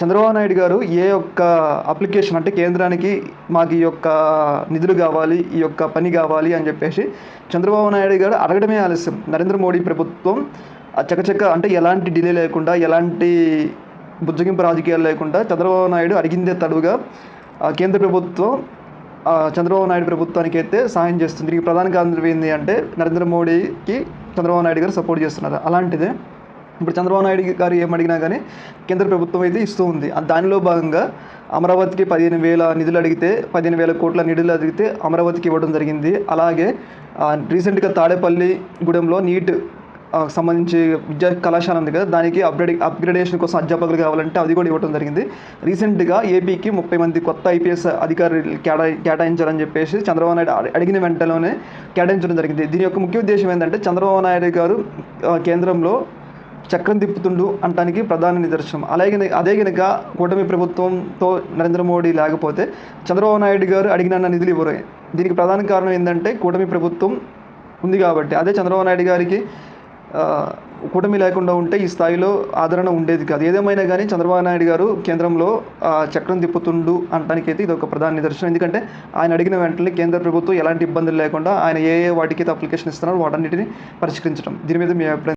చంద్రబాబు నాయుడు గారు ఏ యొక్క అప్లికేషన్ అంటే కేంద్రానికి మాకు ఈ యొక్క నిధులు కావాలి ఈ యొక్క పని కావాలి అని చెప్పేసి చంద్రబాబు నాయుడు గారు అడగడమే ఆలస్యం. నరేంద్ర మోడీ ప్రభుత్వం చకచక అంటే ఎలాంటి డిలే లేకుండా ఎలాంటి బుజ్జగింపు రాజకీయాలు లేకుండా చంద్రబాబు నాయుడు అడిగిందే తడుగా కేంద్ర ప్రభుత్వం చంద్రబాబు నాయుడు ప్రభుత్వానికి అయితే సహాయం చేస్తుంది. దీనికి ప్రధాన కారణం ఏంటి అంటే నరేంద్ర మోడీకి చంద్రబాబు నాయుడు గారు సపోర్ట్ చేస్తున్నారు. అలాంటిదే ఇప్పుడు చంద్రబాబు నాయుడు గారు ఏమడిగినా కానీ కేంద్ర ప్రభుత్వం అయితే ఇస్తూ ఉంది. దానిలో భాగంగా అమరావతికి పదిహేను వేల నిధులు అడిగితే పదిహేను వేల కోట్ల నిధులు అడిగితే అమరావతికి ఇవ్వడం జరిగింది. అలాగే రీసెంట్గా తాడేపల్లి గూడెంలో నీట్ సంబంధించి విద్యా కళాశాల ఉంది కదా దానికి అప్గ్రేడ్ అప్గ్రేడేషన్ కోసం అధ్యాపకులు కావాలంటే అది కూడా ఇవ్వడం జరిగింది. రీసెంట్గా ఏపీకి ముప్పై మంది కొత్త ఐపీఎస్ అధికారులు కేటా కేటాయించాలని చెప్పేసి చంద్రబాబు నాయుడు అడిగిన వెంటనే కేటాయించడం జరిగింది. దీని యొక్క ముఖ్య ఉద్దేశం ఏంటంటే చంద్రబాబు నాయుడు గారు కేంద్రంలో చక్రం తిప్పుతుండు అంటానికి ప్రధాన నిదర్శనం. అలాగే అదే కనుక కూటమి ప్రభుత్వంతో నరేంద్ర మోడీ లేకపోతే చంద్రబాబు నాయుడు గారు అడిగిన నిధులు ఇవ్వరు దీనికి ప్రధాన కారణం ఏంటంటే కూటమి ప్రభుత్వం ఉంది కాబట్టి. అదే చంద్రబాబు నాయుడు గారికి కూటమి లేకుండా ఉంటే ఈ స్థాయిలో ఆదరణ ఉండేది కాదు. ఏదేమైనా కానీ చంద్రబాబు నాయుడు గారు కేంద్రంలో చక్రం తిప్పుతుండు అంటానికైతే ఇది ఒక ప్రధాన నిదర్శనం. ఎందుకంటే ఆయన అడిగిన వెంటనే కేంద్ర ప్రభుత్వం ఎలాంటి ఇబ్బందులు లేకుండా ఆయన ఏ ఏ వాటికైతే అప్లికేషన్ ఇస్తున్నారో వాటన్నిటిని పరిష్కరించడం. దీని మీద మీ అభిప్రాయం